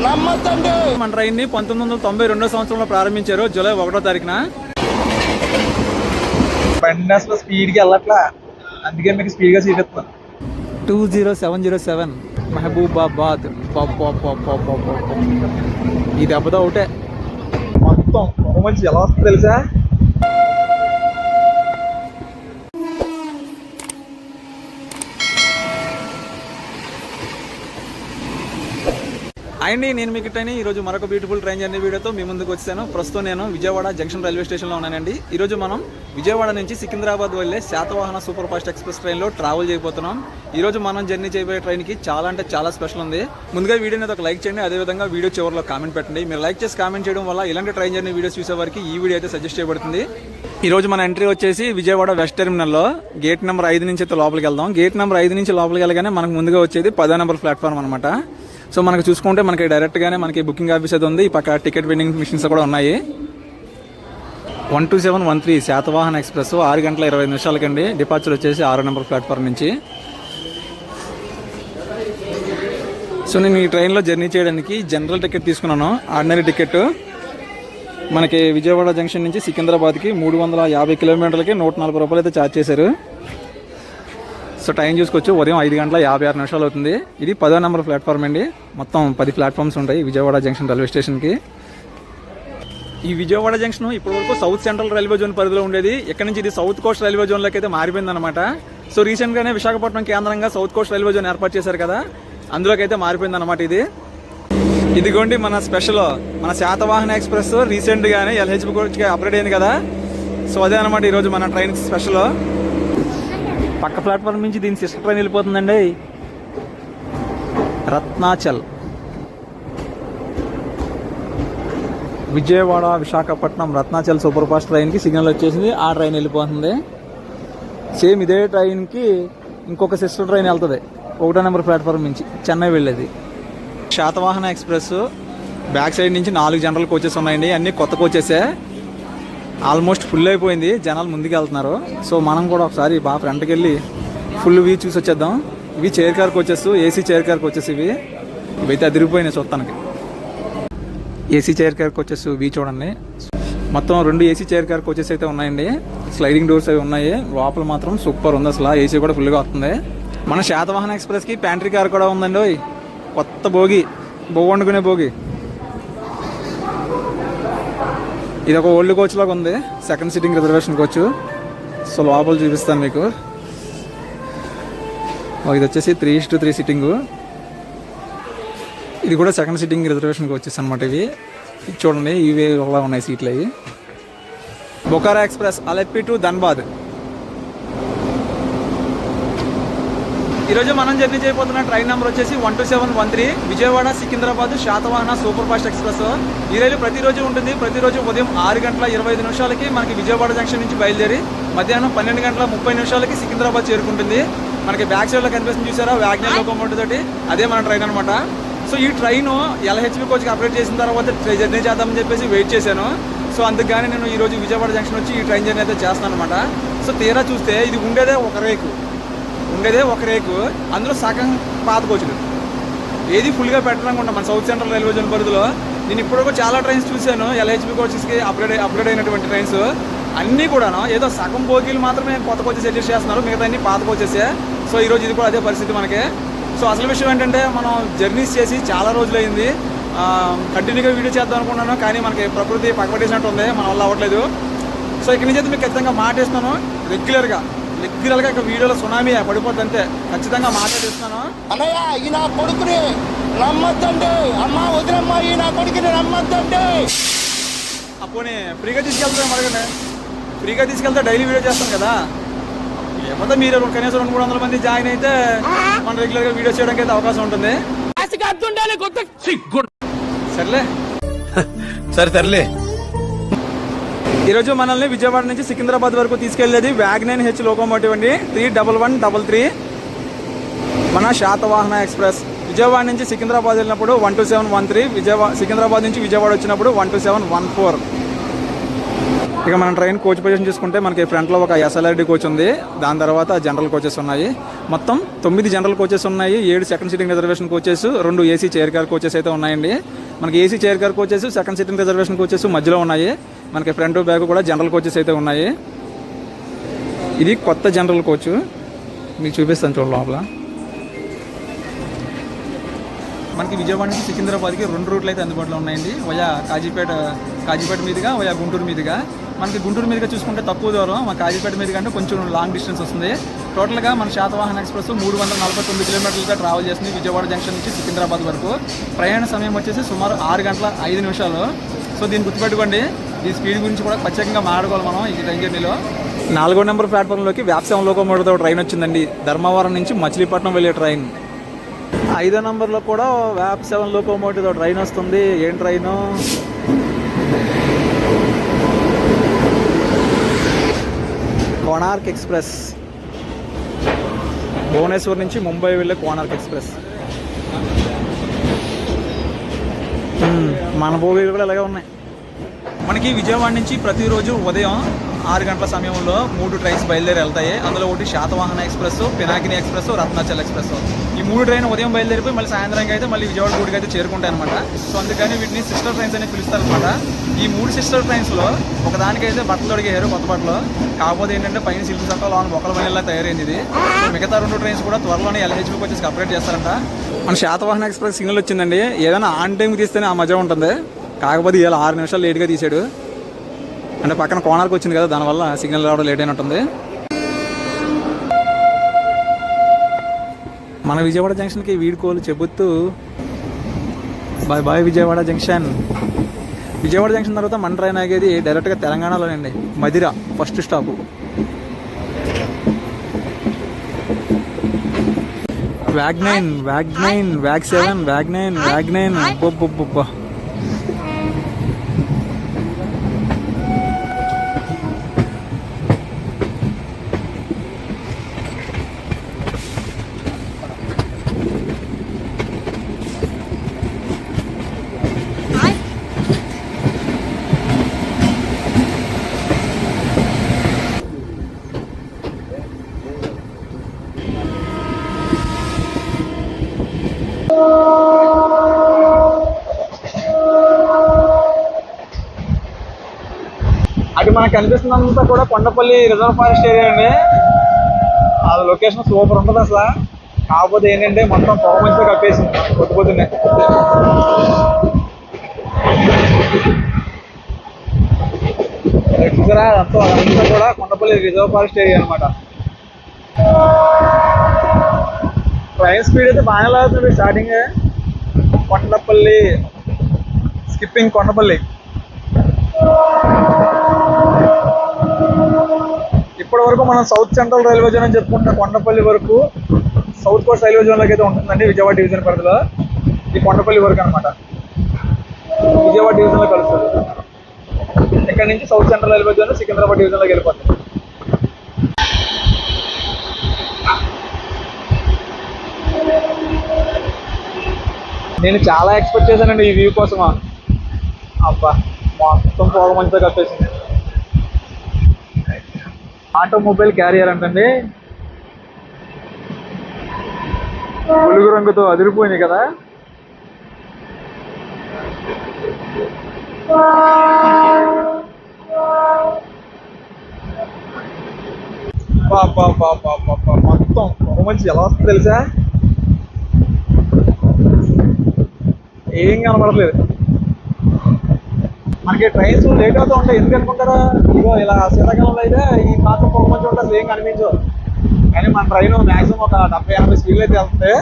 నమ్మద్దండి మన ట్రైన్ని పంతొమ్మిది వందల తొంభై రెండో సంవత్సరంలో ప్రారంభించారు జూలై ఒకటో తారీఖున. బండి అసలు స్పీడ్కి వెళ్ళట్లా? అందుకే మీకు స్పీడ్గా చూపిస్తాను two zero seven zero seven. Mahabubabad. ఈ దెబ్బతో ఒకటే మొత్తం మంచి ఎలా వస్తుంది తెలుసా? అండి నేను మీకు ఈ ఈరోజు మరొక బ్యూటిఫుల్ ట్రైన్ జర్నీ వీడియోతో మీ ముందుకు వచ్చాను. ప్రస్తుతం నేను విజయవాడ జంక్షన్ రైల్వే స్టేషన్లో ఉన్నానండి. ఈరోజు మనం విజయవాడ నుంచి సికింద్రాబాద్ వెళ్ళే శాతవాహన సూపర్ ఫాస్ట్ ఎక్స్ప్రెస్ ట్రైన్లో ట్రావెల్ చేయబోతున్నాం. ఈరోజు మనం జర్నీ చేయబోయే ట్రైన్కి చాలా అంటే చాలా స్పెషల్ ఉంది. ముందుగా వీడియోని ఒక లైక్ చేయండి అదేవిధంగా వీడియో చివరిలో కామెంట్ పెట్టండి. మీరు లైక్ చేసి కామెంట్ చేయడం వల్ల ఇలాంటి ట్రైన్ జర్నీ వీడియోస్ చూసే వారికి ఈ వీడియో అయితే సజెస్ట్ చేయబడుతుంది. ఈరోజు మన ఎంట్రీ వచ్చేసి విజయవాడ వెస్ట్ టెర్మినల్లో గేట్ నెంబర్ ఐదు నుంచి అయితే లోపలికి వెళ్దాం. గేట్ నెంబర్ ఐదు నుంచి లోపలికి వెళ్ళగానే మనకు ముందుగా వచ్చేది పదో నెంబర్ ప్లాట్ఫామ్ అనమాట సో మనకు చూసుకుంటే మనకి డైరెక్ట్గానే మనకి బుకింగ్ ఆఫీస్ అయితే ఉంది. ఈ పక్క టికెట్ వెండింగ్ మిషన్స్ కూడా ఉన్నాయి. One two seven one three Satavahana express ఆరు గంటల ఇరవై నిమిషాలకండి. డిపార్చర్ వచ్చేసి ఆరో నెంబర్ ప్లాట్ఫామ్ నుంచి. సో నేను ఈ ట్రైన్లో జర్నీ చేయడానికి జనరల్ టికెట్ తీసుకున్నాను. Ordinary ticket. మనకి విజయవాడ జంక్షన్ నుంచి సికింద్రాబాద్కి మూడు వందల యాభై కిలోమీటర్లకి నూట నలభై రూపాయలు అయితే ఛార్జ్ చేశారు. సో టైం చూసుకోవచ్చు. ఉదయం ఐదు గంటల యాభై ఆరు నిమిషాలు అవుతుంది. ఇది పదో నెంబర్ ప్లాట్ఫామ్ అండి. మొత్తం పది ప్లాట్ఫామ్స్ ఉంటాయి విజయవాడ జంక్షన్ రైల్వే స్టేషన్కి. ఈ విజయవాడ జంక్షన్ ఇప్పటి వరకు సౌత్ సెంట్రల్ రైల్వే జోన్ పరిధిలో ఉండేది. ఇక్కడ నుంచి ఇది? సౌత్ కోస్ట్ రైల్వే జోన్లోకి అయితే మారిపోయింది అనమాట సో రీసెంట్గానే విశాఖపట్నం కేంద్రంగా సౌత్ కోస్ట్ రైల్వే జోన్ ఏర్పాటు చేశారు కదా అందులోకి అయితే మారిపోయింది అనమాట ఇది. ఇదిగోండి మన స్పెషల్ మన శాతవాహన ఎక్స్ప్రెస్ రీసెంట్గానే ఎల్హెచ్బి కోచ్కి అప్గ్రేడ్ అయింది కదా. సో అదే అనమాట ఈరోజు మన ట్రైన్ స్పెషల్. పక్క ప్లాట్ఫామ్ నుంచి దీని సిస్టర్ ట్రైన్ వెళ్ళిపోతుందండి. రత్నాచల్. విజయవాడ విశాఖపట్నం రత్నాచల్ సూపర్ ఫాస్ట్ ట్రైన్కి సిగ్నల్ వచ్చేసింది. ఆ ట్రైన్ వెళ్ళిపోతుంది. సేమ్ ఇదే ట్రైన్కి ఇంకొక సిస్టర్ ట్రైన్ వెళ్తుంది. ఒకటో నెంబర్ ప్లాట్ఫామ్ నుంచి చెన్నై వెళ్ళేది. శాతవాహన ఎక్స్ప్రెస్ బ్యాక్ సైడ్ నుంచి నాలుగు జనరల్ కోచెస్ ఉన్నాయండి. అన్ని కొత్త కోచెసే ఆల్మోస్ట్ ఫుల్ అయిపోయింది. జనాలు ముందుకు వెళ్తున్నారు. సో మనం కూడా ఒకసారి బాగా ఫ్రంట్కి వెళ్ళి ఫుల్ వ్యూ చూసి వచ్చేద్దాం. ఇవి చైర్ కార్కి కోచెస్ ఏసీ చైర్ కార్కి వచ్చేసి ఇవి. ఇవైతే అదిరిపోయినాయి చూస్తానికి. ఏసీ చైర్ కార్కి వచ్చేసి ఇవి చూడండి. మొత్తం రెండు ఏసీ చైర్ కార్కి వచ్చేసి అయితే ఉన్నాయండి. స్లైడింగ్ డోర్స్ అవి ఉన్నాయి. లోపల మాత్రం సూపర్ ఉంది అసలు. ఏసీ కూడా ఫుల్గా వస్తుంది. మన శాతవాహన ఎక్స్ప్రెస్కి ప్యాంట్రీ కార్ కూడా ఉందండి కొత్త భోగి బొవ్వ వండుకునే భోగి ఇది ఒక ఓల్డ్ కోచ్ లాగా ఉంది. Second sitting reservation coach. So లోపల చూపిస్తాను మీకు. ఇది వచ్చేసి త్రీ టు త్రీ సిట్టింగు ఇది కూడా సెకండ్ సిట్టింగ్ రిజర్వేషన్ వచ్చేసి అనమాట ఇవి. ఇది చూడండి ఇవి అలా ఉన్నాయి సీట్లు అవి. Bokaro express Alleppey to Dhanbad. ఈరోజు మనం జర్నీ చేయబోతున్న ట్రైన్ నెంబర్ వచ్చేసి one two seven one three Vijayawada Secunderabad Satavahana super fast express. ఈ రైలు ప్రతిరోజు ఉంటుంది. ప్రతిరోజు ఉదయం ఆరు గంటల ఇరవై ఐదు నిమిషాలకి మనకి విజయవాడ జంక్షన్ నుంచి బయలుదేరి మధ్యాహ్నం పన్నెండు గంటల ముప్పై నిమిషాలకి సికింద్రాబాద్ చేరుకుంటుంది. మనకి బ్యాక్ సైడ్లో కనిపిస్తుంది చూసారా? వ్యాగ్నర్ లోకోమోటివ్ తోటి అదే మన ట్రైన్ అనమాట సో ఈ ట్రైన్ ఎల్హెచ్బి కోచ్కి అప్డేట్ చేసిన తర్వాత జర్నీ చేద్దామని చెప్పేసి వెయిట్ చేశాను. సో అందుకని నేను ఈ రోజు విజయవాడ జంక్షన్ వచ్చి ఈ ట్రైన్ జర్నీ అయితే చేస్తాను అనమాట సో తీరా చూస్తే ఇది ఉండేదే ఒక రేకు. ఉండేదే ఒక రేకు అందులో సగం పాత కోచులు. ఏది ఫుల్గా పెట్టడం కూడా మన సౌత్ సెంట్రల్ రైల్వే జోన్ పరిధిలో. నేను ఇప్పుడు చాలా ట్రైన్స్ చూశాను. ఎల్హెచ్బి కోచెస్కి అప్గ్రేడ్ అప్గ్రేడ్ అయినటువంటి ట్రైన్స్ అన్నీ కూడాను ఏదో సగం బోగీలు మాత్రమే కొత్త కోచెస్ అడ్జస్ట్ చేస్తున్నారు. మిగతా అన్ని పాత కోచెసే సో ఈరోజు ఇది కూడా అదే పరిస్థితి మనకి. సో అసలు విషయం ఏంటంటే మనం జర్నీస్ చేసి చాలా రోజులైంది. కంటిన్యూగా వీడియో చేద్దాం అనుకున్నాను. కానీ మనకి ప్రకృతి పక్కపట్టేసినట్టు ఉంది మన వల్ల అవ్వట్లేదు. సో ఇక్కడి నుంచి అయితే మీకు ఖచ్చితంగా మాటేస్తాను రెగ్యులర్గా రెగ్యులర్గా ఇక వీడియోలో సునామీ పడిపోద్ది అంతే ఖచ్చితంగా మాట్లాడిస్తున్నాను. అన్నయ్య ఈ నా కొడుకుని నమ్మద్దండి. అమ్మ వదినమ్మ ఈ నా కొడుకుని నమ్మద్దండి. అప్పుడు ఫ్రీగా తీసుకెళ్తాం అడగండి ఫ్రీగా తీసుకెళ్తే డైలీ వీడియో చేస్తాను కదా. లేకపోతే మీరు కనీసం రెండు మూడు వందల మంది జాయిన్ అయితే మన రెగ్యులర్గా వీడియో చేయడానికి అయితే అవకాశం ఉంటుంది. సర్లే. సరే తరలే ఈరోజు మనల్ని విజయవాడ నుంచి సికింద్రాబాద్ వరకు తీసుకెళ్ళేది వ్యాగ్నైన్ హెచ్ లోకోమోటివ్ అండి. Three double one double three. మన శాతవాహన ఎక్స్ప్రెస్. విజయవాడ నుంచి సికింద్రాబాద్ వెళ్ళినప్పుడు one two seven one three. Vijayawada Secunderabad నుంచి విజయవాడ వచ్చినప్పుడు one two seven one four. ఇక మనం ట్రైన్ కోచ్ పొజిషన్ చూసుకుంటే మనకి ఫ్రంట్లో ఒక ఎస్ఎల్ఆర్డి కోచ్ ఉంది. దాని తర్వాత జనరల్ కోచెస్ ఉన్నాయి. మొత్తం తొమ్మిది జనరల్ కోచెస్ ఉన్నాయి. ఏడు సెకండ్ సీటింగ్ రిజర్వేషన్ కోచెస్ రెండు ఏసీ చైర్ కార్ కోచెస్ అయితే ఉన్నాయండి. మనకి AC chair car coaches second seating reservation coaches మధ్యలో ఉన్నాయి. మనకి ఫ్రంట్ బ్యాక్ కూడా జనరల్ కోచెస్ అయితే ఉన్నాయి. ఇది కొత్త జనరల్ కోచ్ మీకు చూపిస్తాను చూడ లోపల. మనకి విజయవాడ నుంచి సికింద్రాబాద్కి రెండు రూట్లు అయితే అందుబాటులో ఉన్నాయండి. వయా కాజీపేట కాజీపేట మీదుగా వయా గుంటూరు మీదుగా. మనకి గుంటూరు మీదుగా చూసుకుంటే తక్కువ దూరం మన కాజీపేట మీద కంటే కొంచెం లాంగ్ డిస్టెన్స్ వస్తుంది. టోటల్గా మన శాతవాహన ఎక్స్ప్రెస్ మూడు వందల నలభై తొమ్మిది కిలోమీటర్లుగా ట్రావెల్ చేస్తుంది విజయవాడ జంక్షన్ నుంచి సికింద్రాబాద్ వరకు. ప్రయాణ సమయం వచ్చేసి సుమారు ఆరు గంటల ఐదు నిమిషాలు. సో దీన్ని గుర్తుపెట్టుకోండి. ఈ స్పీడ్ గురించి కూడా ప్రత్యేకంగా మాట్లాడుకోవాలి మనం ఈ ట్రైన్ జర్నీలో నాలుగో నెంబర్ ప్లాట్ఫామ్లోకి వ్యాప్సం లోకోమోటివ్తో ట్రైన్ వచ్చిందండి. ధర్మవరం నుంచి మచిలీపట్నం వెళ్ళే ట్రైన్. ఐదో నంబర్లో కూడా వ్యాప్ సెవెన్ లోకోమోటివ్ ట్రైన్ వస్తుంది. ఏం ట్రైను? కోణార్క్ ఎక్స్ప్రెస్. భువనేశ్వర్ నుంచి ముంబై వెళ్ళే కోణార్క్ ఎక్స్ప్రెస్. మన భోగిలు కూడా ఇలాగే ఉన్నాయి. మనకి విజయవాడ నుంచి ప్రతిరోజు ఉదయం ఆరు గంటల సమయంలో మూడు ట్రైన్స్ బయలుదేరి వెళ్తాయి. అందులో ఒకటి Satavahana express Pinakini express Ratnachal express. ఈ మూడు ట్రైన్ ఉదయం బయలుదేరిపోయి మళ్ళీ సాయంత్రంకి అయితే మళ్ళీ విజయవాడ గుడికి అయితే చేరుకుంటాయి అనమాట సో అందుకని వీటిని సిస్టర్ ట్రైన్స్ అని పిలుస్తారు అనమాట ఈ మూడు సిస్టర్ ట్రైన్స్లో ఒకదానికైతే బట్టలు అడిగారు కొత్త బట్టలు. కాకపోతే ఏంటంటే పైన సిల్క్ సత్తా లోన మొక్కల పనిలా తయారైంది ఇది. మిగతా రెండు ట్రైన్స్ కూడా త్వరలోనే ఎల్హెచ్బికి వచ్చేసి అప్డేట్ చేస్తారంట. మన శాతవాహన ఎక్స్ప్రెస్ సిగ్నల్ వచ్చిందండి. ఏదైనా ఆన్ టైంకి తీస్తేనే ఆ మజా ఉంటుంది. కాకపోతే ఇలా ఆరు నిమిషాలు లేట్గా తీసాడు అంటే పక్కన కోణాలకు వచ్చింది కదా దానివల్ల సిగ్నల్ రావడం లేట్ అయినట్టుంది. మన విజయవాడ జంక్షన్కి వీడుకోలు చెబుతూ bye bye Vijayawada junction Vijayawada junction తర్వాత మన ట్రైన్ ఆగేది డైరెక్ట్గా తెలంగాణలోనండి. Madhira first stop. Wag nine wag nine wag seven wag nine wag nine. బొబ్బొబ్బొబ్బా మనకు కనిపిస్తున్నంతా కూడా కొండపల్లి రిజర్వ్ ఫారెస్ట్ ఏరియా అండి. ఆ లొకేషన్ సూపర్ ఉంటుంది అసలు. కాకపోతే ఏంటంటే మొత్తం పొగ కప్పేసింది పొద్దు పొద్దునే చూసారా? అదంతా అదంతా కూడా కొండపల్లి రిజర్వ్ ఫారెస్ట్ ఏరియా అనమాట ట్రైన్ స్పీడ్ అయితే బాగానే లాగుతుంది స్టార్టింగ్. కొండపల్లి స్కిప్పింగ్ కొండపల్లి. ఇప్పటి వరకు మనం సౌత్ సెంట్రల్ రైల్వే జోన్ అని చెప్పుకుంటున్న కొండపల్లి వరకు సౌత్ కోస్ట్ రైల్వే జోన్లోకి అయితే ఉంటుందండి విజయవాడ డివిజన్ పరిధిలో. ఈ కొండపల్లి వరకు అనమాట విజయవాడ డివిజన్లో కలుస్తుంది. ఇక్కడ నుంచి south central railway zone Secunderabad డివిజన్లోకి వెళ్ళిపోతుంది. నేను చాలా ఎక్స్పెక్ట్ చేశానండి ఈ వ్యూ కోసం. అబ్బా మొత్తం పోగ మంచిగా కప్పేసింది. ఆటోమొబైల్ క్యారియర్ అంటండి. బులుగు రంగుతో అదిరిపోయింది కదా. బా బా బా బా మొత్తం మంచి ఎలా వస్తుంది తెలుసా? ఏం కనబడలేదు మనకి ట్రైన్స్ లేట్ అవుతూ ఉంటాయి. ఎందుకు అనుకుంటారా? ఇగో ఇలా శీతాకాలంలో అయితే ఈ పాత్ర పొగ మంచి ఉంటుంది ఏం కనిపించవు కానీ మన ట్రైన్ మ్యాక్సిమం ఒక డెబ్బై ఎనభై స్పీడ్లు అయితే వెళ్తుంది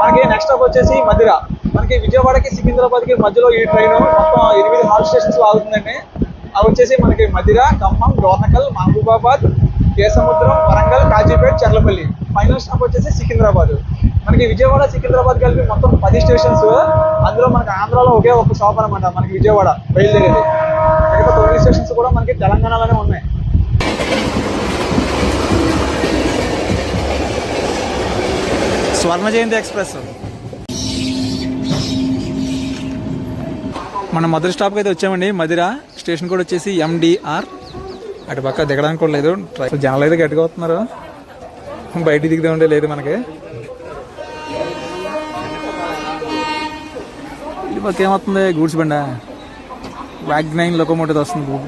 మనకి నెక్స్ట్ స్టాప్ వచ్చేసి మధిర. మనకి విజయవాడకి సికింద్రాబాద్కి మధ్యలో ఈ ట్రైన్ మొత్తం ఎనిమిది హాల్ స్టేషన్స్ ఆగుతుందండి అవి వచ్చేసి మనకి మధిర ఖమ్మం డోర్నకల్ మహబూబాబాద్ జయసముద్రం వరంగల్ కాజీపేట్ చర్లపల్లి. ఫైనల్ స్టాప్ వచ్చేసి సికింద్రాబాద్. మనకి విజయవాడ సికింద్రాబాద్ కలిపి మొత్తం పది స్టేషన్స్. అందులో మనకి ఆంధ్రాలో ఒకే ఒక షాప్ అనమాట మనకి విజయవాడ బయలుదేరేది. మిగతా తొమ్మిది స్టేషన్స్ కూడా మనకి తెలంగాణలోనే ఉన్నాయి. స్వర్ణ జయంతి ఎక్స్ప్రెస్. మన మధుర స్టాప్కి అయితే వచ్చామండి. మధిర స్టేషన్ కూడా వచ్చేసి ఎండిఆర్ అటు పక్క దిగడానికి కూడా లేదు. ట్రై- జనాలు అయితే గట్టిగా వస్తున్నారు. బయట దిగుతూ ఉండే లేదు మనకి. ఇటు పక్క ఏమవుతుంది గూడ్స్ బండ. బ్యాక్ నైన్ లోకోమోటివ్ వస్తుంది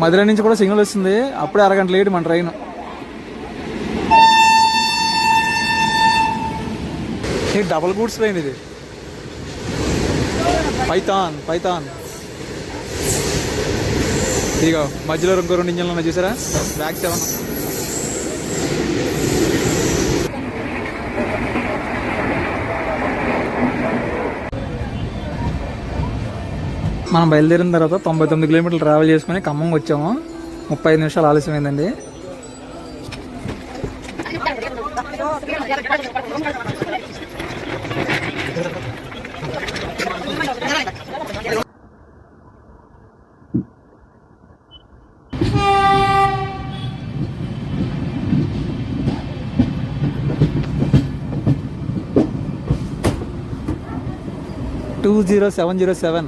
మధుర నుంచి కూడా సిగ్నల్ వస్తుంది. అప్పుడే అరగంట లేట్ మన ట్రైన్. ఇది డబల్ గూడ్స్ ట్రైన్ ఇది. పైథాన్ పైథాన్ ఇక మధ్యలో ఇంకో రెండు ఇంజన్లు ఉన్నాయి చూసారా? బ్యాక్ సెవెన్ మనం బయలుదేరిన తర్వాత తొంభై తొమ్మిది కిలోమీటర్లు ట్రావెల్ చేసుకుని ఖమ్మం వచ్చాము. ముప్పై ఐదు నిమిషాలు ఆలస్యమైందండి. Two zero seven zero seven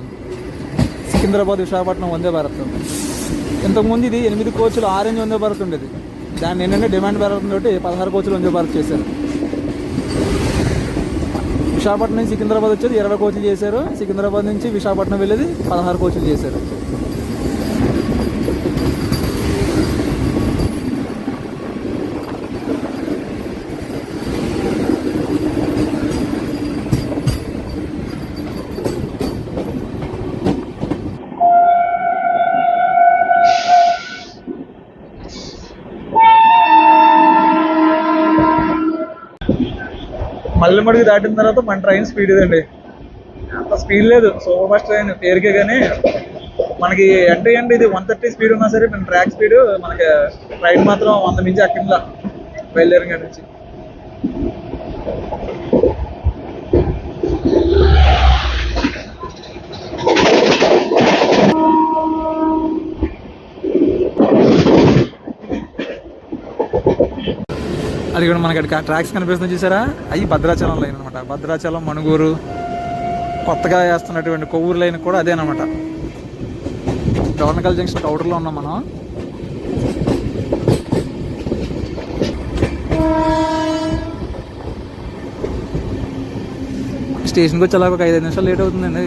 Secunderabad Visakhapatnam Vande Bharat. ఇంతకుముందు ఇది ఎనిమిది కోచ్లు ఆరెంజ్ వందే భారత్ ఉండేది. దాన్ని ఏంటంటే డిమాండ్ పెరగడం తోటి పదహారు కోచ్లు వందే భారత్ చేశారు. విశాఖపట్నం నుంచి సికింద్రాబాద్ వచ్చేది ఇరవై కోచ్లు చేశారు. సికింద్రాబాద్ నుంచి విశాఖపట్నం వెళ్ళేది పదహారు కోచ్లు చేశారు. మల్లెమడుగు దాటిన తర్వాత మన ట్రైన్ స్పీడ్ ఇదండి. అంత స్పీడ్ లేదు సూపర్ ఫాస్ట్ ట్రైన్ పేరుకే కానీ మనకి అంటే అండి ఇది వన్ థర్టీ స్పీడ్ ఉన్నా సరే మన ట్రాక్ స్పీడ్ మనకి ట్రైన్ మాత్రం వంద మించి అక్కిందా బయలుదేరిన నుంచి. అది కూడా మనకి అక్కడ ట్రాక్స్ కనిపిస్తుంది చూసారా? అవి భద్రాచలం లైన్ అనమాట భద్రాచలం మణుగూరు కొత్తగా వేస్తున్నటువంటి కొవ్వూరు లైన్ కూడా అదేనమాట డోర్నకల్ జంక్షన్ అవుటర్లో ఉన్నాం మనం. స్టేషన్కి వచ్చి అలాగ ఒక ఐదు నిమిషాలు లేట్ అవుతుందండి.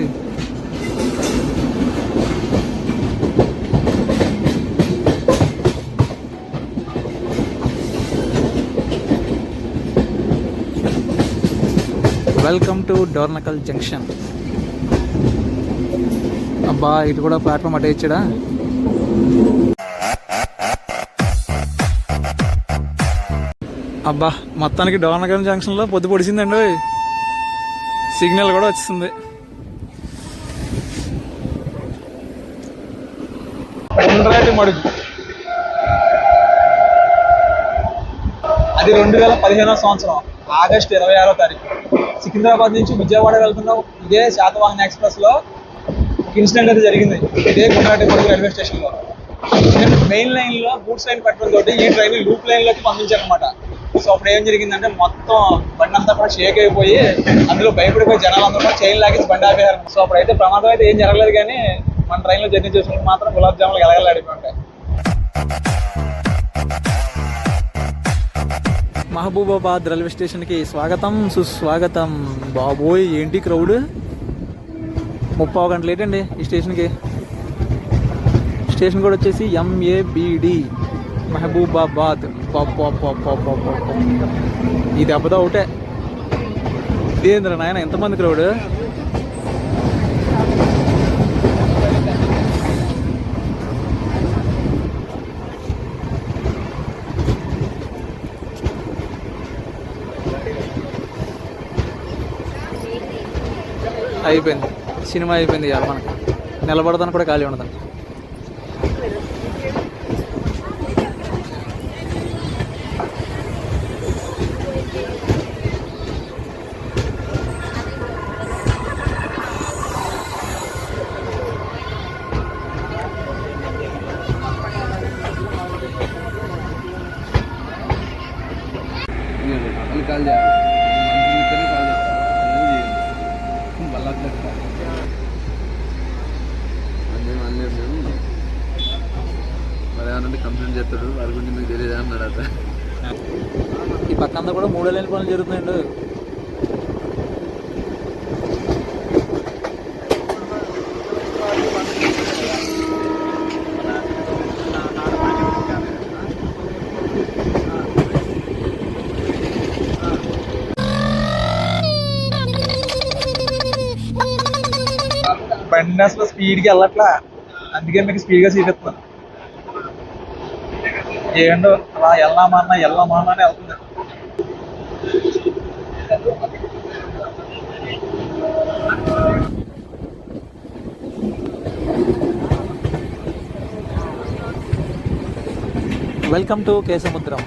వెల్కమ్ టు డోర్నకల్ జంక్షన్ అబ్బా ఇటు కూడా ప్లాట్ఫామ్ అటే ఇచ్చాడా? అబ్బా మొత్తానికి డోర్నకల్ జంక్షన్లో పొద్దు పొడిచిందండి సిగ్నల్ కూడా వచ్చింది మడుగు. అది రెండు వేల పదిహేనో సంవత్సరం ఆగస్ట్ ఇరవై ఆరో తారీఖు. సికింద్రాబాద్ నుంచి విజయవాడ వెళ్తున్న. ఇదే శాతవాహన ఎక్స్ప్రెస్లో ఇన్సిడెంట్ అయితే జరిగింది. ఇదే గుండ్రాటి రైల్వే స్టేషన్లో. మెయిన్ లైన్లో గూడ్స్ లైన్ పెట్టడం తోటి ఈ ట్రైన్ లూప్ లైన్లోకి పంపించారనమాట సో అప్పుడు ఏం జరిగిందంటే మొత్తం బండి అంతా కూడా షేక్ అయిపోయి అందులో భయపడిపోయి జనాలు అందరూ కూడా చైన్ లాగేసి బండి ఆపేయారు సో అప్పుడైతే ప్రమాదం అయితే ఏం జరగలేదు కానీ మన ట్రైన్లో జర్నీ చేసుకుంటే మాత్రం గులాబ్ జాములు గలగలాడిపోయి ఉంటాయి. మహబూబాబాద్ రైల్వే స్టేషన్కి స్వాగతం సుస్వాగతం. బాబోయ్ ఏంటి క్రౌడ్? ముప్పావు గంట లేట్ అండి ఈ స్టేషన్కి. స్టేషన్ కూడా వచ్చేసి ఎంఏబిడి మహబూబాబాద్. ఈ దెబ్బతో ఒకటే ఇదేంద్ర నాయన ఎంతమంది క్రౌడ్? అయిపోయింది. సినిమా అయిపోయింది ఇవాళ మనకి. నిలబడదాన్ని కూడా ఖాళీ ఉండదండి. బండి అసలు స్పీడ్కి వెళ్ళట్లా. అందుకే మీకు స్పీడ్గా చూపిస్తున్నాను ఏంటో అలా అన్న వెళ్ళామన్నా అన్న వెళ్తుంది వెల్కమ్ టు కేసముద్రం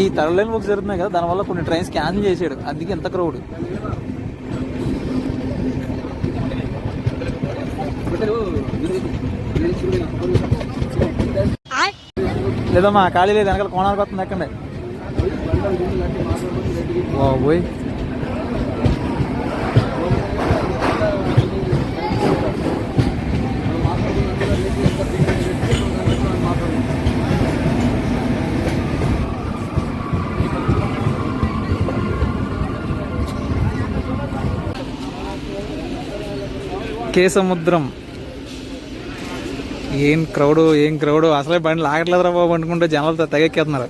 ఈ తరలేని ఒక జరుగుతున్నాయి కదా దానివల్ల కొన్ని ట్రైన్స్ క్యాన్సిల్ చేసాడు అందుకే ఎంత క్రౌడ్. లేదమ్మా ఖాళీ లేదు వెనకాల కోణాలకు వస్తుంది ఎక్కండి. బాబోయ్. కేసముద్రం ఏం క్రౌడ్ ఏం క్రౌడ్? అసలే బండి లాగట్లేదురా బాబు అనుకుంటే జనాలతో తెగెక్కేస్తున్నారు.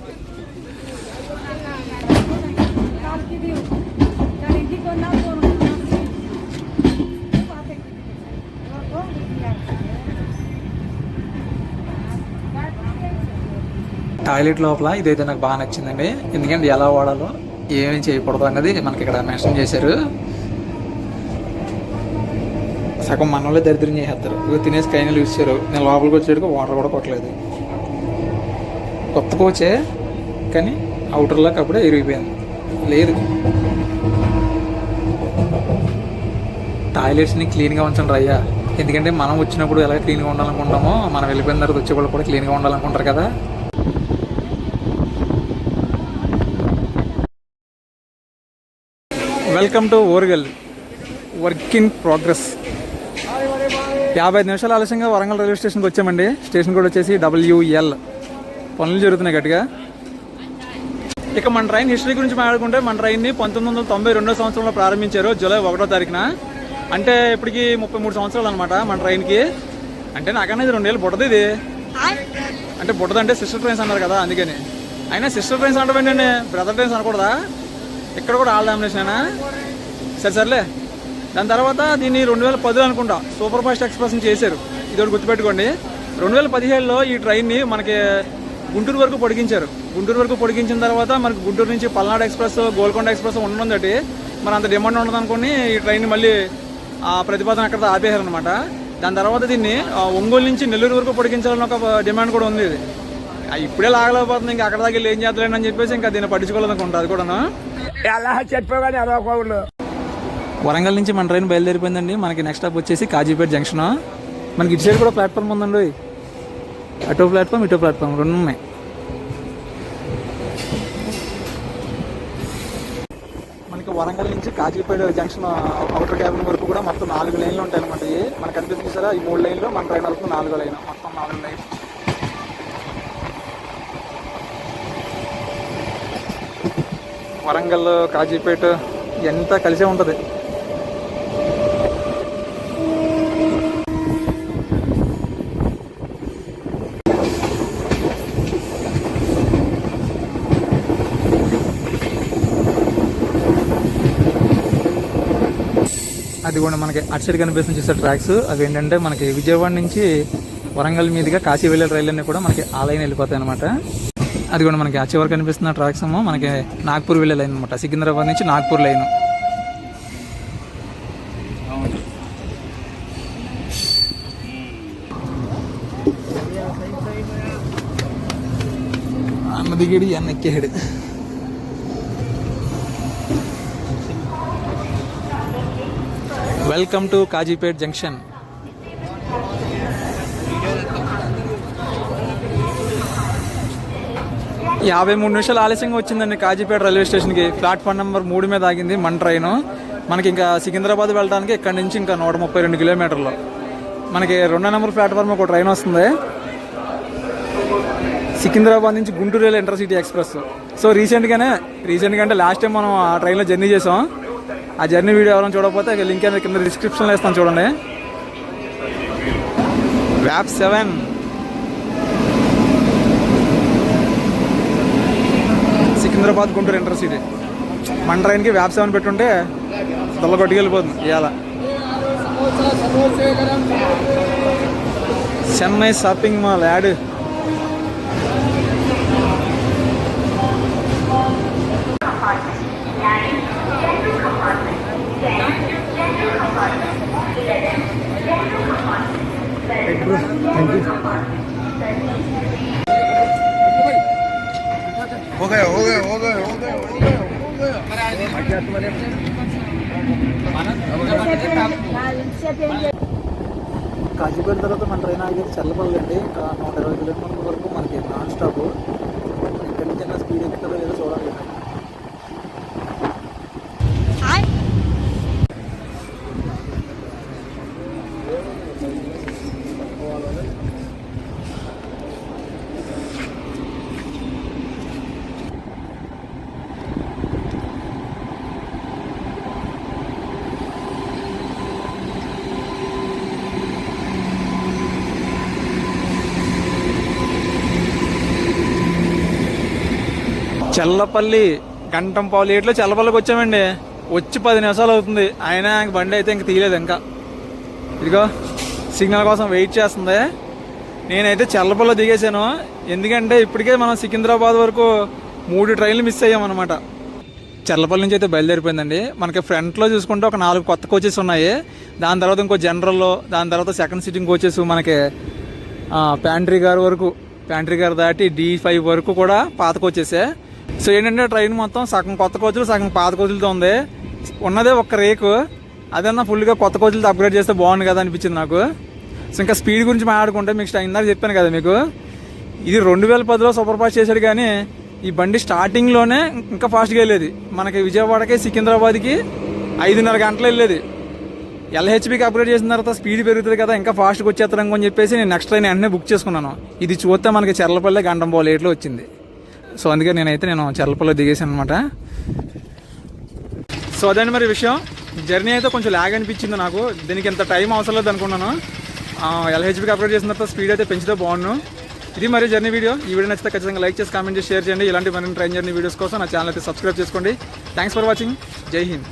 టాయిలెట్ లోపల ఇదైతే నాకు బాగా నచ్చిందండి. ఎందుకంటే ఎలా వాడాలో ఏమేమి చేయకూడదు అన్నది మనకి ఇక్కడ మెన్షన్ చేశారు. సగం మనోళ్ళే దరిద్రం చేసేస్తారు. ఇక తినేసి కైనలు ఇచ్చారు నేను లోపలికి వచ్చేటికి వాటర్ కూడా కొట్టలేదు కొత్త కోచే కానీ అవుటర్లోకి అప్పుడే ఇరిగిపోయింది. లేదు. టాయిలెట్స్ని క్లీన్గా ఉంచండి అయ్యా ఎందుకంటే మనం వచ్చినప్పుడు ఎలా క్లీన్గా ఉండాలనుకుంటామో మనం వెళ్ళిపోయిన తర్వాత వచ్చే వాళ్ళు కూడా క్లీన్గా ఉండాలనుకుంటారు కదా. Welcome to Orugal work in progress యాభై ఐదు నిమిషాలు ఆలస్యంగా వరంగల్ రైల్వే స్టేషన్కి వచ్చామండి. స్టేషన్ కూడా వచ్చేసి డబ్ల్యూఎల్ పనులు జరుగుతున్నాయి గట్టిగా. ఇక మన ట్రైన్ హిస్టరీ గురించి మాట్లాడుకుంటే మన ట్రైన్ని పంతొమ్మిది వందల తొంభై రెండో సంవత్సరంలో ప్రారంభించారు జూలై ఒకటో తారీఖున. అంటే ఇప్పటికి ముప్పై మూడు సంవత్సరాలు అనమాట మన ట్రైన్కి అంటే నాకన్నా ఇది రెండేళ్ళు పుట్టదు ఇది. అంటే పుట్టదంటే సిస్టర్ ట్రైన్స్ అన్నారు కదా అందుకని. అయినా సిస్టర్ ట్రైన్స్ అంటే బ్రదర్ ట్రైన్స్ అనకూడదా? ఇక్కడ కూడా ఆల్ డామినేషనేనా సరే సర్లే. దాని తర్వాత దీన్ని రెండు వేల పదిలో అనుకుంటా. సూపర్ ఫాస్ట్ ఎక్స్ప్రెస్ చేశారు. ఇది ఒకటి గుర్తుపెట్టుకోండి. రెండు వేల పదిహేడులో ఈ ట్రైన్ని మనకి గుంటూరు వరకు పొడిగించారు. గుంటూరు వరకు పొడిగించిన తర్వాత మనకి గుంటూరు నుంచి పల్నాడు ఎక్స్ప్రెస్ గోల్కొండ ఎక్స్ప్రెస్ ఉండనుందటి మన అంత డిమాండ్ ఉండదు అనుకుని ఈ ట్రైన్ మళ్ళీ ఆ ప్రతిపాదన అక్కడ ఆపేశారు అనమాట దాని తర్వాత దీన్ని ఒంగోలు నుంచి నెల్లూరు వరకు పొడిగించాలని ఒక డిమాండ్ కూడా ఉంది ఇది. ఆ, ఇప్పుడే లాగలేకపోతుంది ఇంకా అక్కడ దాకా వెళ్ళి ఏం చేద్దలేని అని చెప్పేసి ఇంకా దీన్ని పట్టించుకోవాలనుకుంటా అది కూడాను. వరంగల్ నుంచి మన ట్రైన్ బయలుదేరిపోయిందండి. మనకి నెక్స్ట్ స్టాప్ వచ్చేసి కాజీపేట జంక్షన్ మనకి ఇటు సైడ్ కూడా ప్లాట్ఫామ్ ఉందండి. అటో ప్లాట్ఫామ్ ఇటో ప్లాట్ఫామ్ రెండు ఉన్నాయి. మనకి వరంగల్ నుంచి కాజీపేట జంక్షన్ అవుటర్ క్యాబిన్ వరకు కూడా మొత్తం నాలుగు లైన్లు ఉంటాయి అనమాట ఇవి మనకు అనిపిస్తుంది సరే ఈ మూడు లైన్లు మన ట్రైన్ వరకు నాలుగో లైన్. మొత్తం నాలుగు లైన్. వరంగల్ కాజీపేట ఎంత కలిసే ఉంటుంది. అది కూడా మనకి అటు సైడ్ కనిపిస్తుంది చూసే ట్రాక్స్. అవి ఏంటంటే మనకి విజయవాడ నుంచి వరంగల్ మీదుగా కాశీ వెళ్ళే రైలు అన్నీ కూడా మనకి ఆ లైన్ వెళ్ళిపోతాయి అనమాట అది కూడా మనకి ఆ చివరి కనిపిస్తున్న ట్రాక్స్ ఏమో మనకి నాగ్పూర్ వెళ్ళే లైన్ అనమాట సికింద్రాబాద్ నుంచి నాగ్పూర్ లైన్. అన్న దిగడి అన్న ఎక్కేడు వెల్కమ్ టు కాజీపేట్ జంక్షన్. యాభై మూడు నిమిషాలు ఆలస్యంగా వచ్చిందండి కాజీపేట రైల్వే స్టేషన్కి. ప్లాట్ఫామ్ నెంబర్ మూడు మీద ఆగింది మన ట్రైన్. మనకి ఇంకా సికింద్రాబాద్ వెళ్ళడానికి ఇక్కడ నుంచి ఇంకా నూట ముప్పై రెండు కిలోమీటర్లు. మనకి రెండో నెంబర్ ప్లాట్ఫామ్ ఒక ట్రైన్ వస్తుంది. సికింద్రాబాద్ నుంచి గుంటూరు వెళ్ళి ఇంటర్సిటీ ఎక్స్ప్రెస్. సో రీసెంట్గానే రీసెంట్గా అంటే లాస్ట్ టైం మనం ఆ ట్రైన్లో జర్నీ చేసాం. ఆ జర్నీ వీడియో ఎవరైనా చూడకపోతే లింక్ అనేది కింద డిస్క్రిప్షన్లో ఇస్తాను చూడండి. వ్యాప్ సెవెన్ సికింద్రాబాద్ గుంటూరు ఇంటర్సిటీ మన ట్రైన్కి వ్యాప్ సెవెన్ పెట్టుంటే దొల్ల కొట్టుకెళ్ళిపోతుంది ఇవాళ. Chennai shopping mall ad. Thank you Kazipet తర్వాత మన ట్రైన్ ఆగేది చల్లపల్లి అండి నూట ఇరవై కిలోమీటర్ల వరకు మనకి నాన్ స్టాప్ ఎక్కడి నుంచి స్పీడ్ ఎక్కుతారో లేదో చూడాలి. చల్లపల్లి గంటం పావు లేట్లో చల్లపల్లికి వచ్చామండి. వచ్చి పది నిమిషాలు అవుతుంది. అయినా ఇంక బండి అయితే ఇంక తీయలేదు ఇంకా. ఇదిగో సిగ్నల్ కోసం వెయిట్ చేస్తుంది. నేనైతే చల్లపల్లి దిగేశాను. ఎందుకంటే ఇప్పటికే మనం సికింద్రాబాద్ వరకు మూడు ట్రైన్లు మిస్ అయ్యామన్నమాట. చల్లపల్లి నుంచి అయితే బయలుదేరిపోయిందండి. మనకి ఫ్రంట్లో చూసుకుంటే ఒక నాలుగు కొత్త కోచెస్ ఉన్నాయి. దాని తర్వాత ఇంకో జనరల్లో దాని తర్వాత సెకండ్ సిట్టింగ్ కోచెస్ మనకి ప్యాంట్రీ గారి వరకు ప్యాంట్రీ గారు దాటి డి ఫైవ్ వరకు కూడా పాత కోచెసే. సో ఏంటంటే ట్రైన్ మొత్తం సగం కొత్త కోచులు సగం పాత కోచులతో ఉంది. ఉన్నదే ఒక్క రేకు. అదన్నా ఫుల్గా కొత్త కోచులతో అప్గ్రేడ్ చేస్తే బాగుంది కదా అనిపించింది నాకు. సో ఇంకా స్పీడ్ గురించి మాట్లాడుకుంటే మీకు ఇందాక చెప్పాను కదా మీకు. ఇది రెండు వేల పదిలో సూపర్ ఫాస్ట్ చేశాడు కానీ ఈ బండి స్టార్టింగ్లోనే ఇంకా ఫాస్ట్గా వెళ్ళేది. మనకి విజయవాడకి సికింద్రాబాద్కి ఐదున్నర గంటలు వెళ్ళేది. ఎల్హెచ్బికి అప్గ్రేడ్ చేసిన తర్వాత స్పీడ్ పెరుగుతుంది కదా ఇంకా ఫాస్ట్గా వచ్చేస్తాం అని చెప్పేసి నేను నెక్స్ట్ ట్రైన్ వెంటనే బుక్ చేసుకున్నాను. ఇది చూస్తే మనకి చెర్లపల్లి గంటం పోలు ఏట్లో వచ్చింది. సో అందుకే నేనైతే నేను చెర్లపల్లి దిగేసాను అనమాట సో అదండి మరి విషయం. జర్నీ అయితే కొంచెం లాగ్ అనిపించింది నాకు. దీనికి ఇంత టైం అవసరం లేదు అనుకున్నాను ఎల్హెచ్బికి అప్లోడ్ చేసిన తర్వాత స్పీడ్ అయితే పెంచితే బాగున్నాను ఇది మరి జర్నీ వీడియో. ఈ వీడియో నచ్చితే ఖచ్చితంగా లైక్ చేసి కామెంట్ చేసి షేర్ చేయండి. ఇలాంటి మరిన్ని ట్రైన్ జర్నీ వీడియోస్ కోసం నా ఛానల్ అయితే సబ్స్క్రైబ్ చేసుకోండి. థ్యాంక్స్ ఫర్ వాచింగ్ జై హింద్.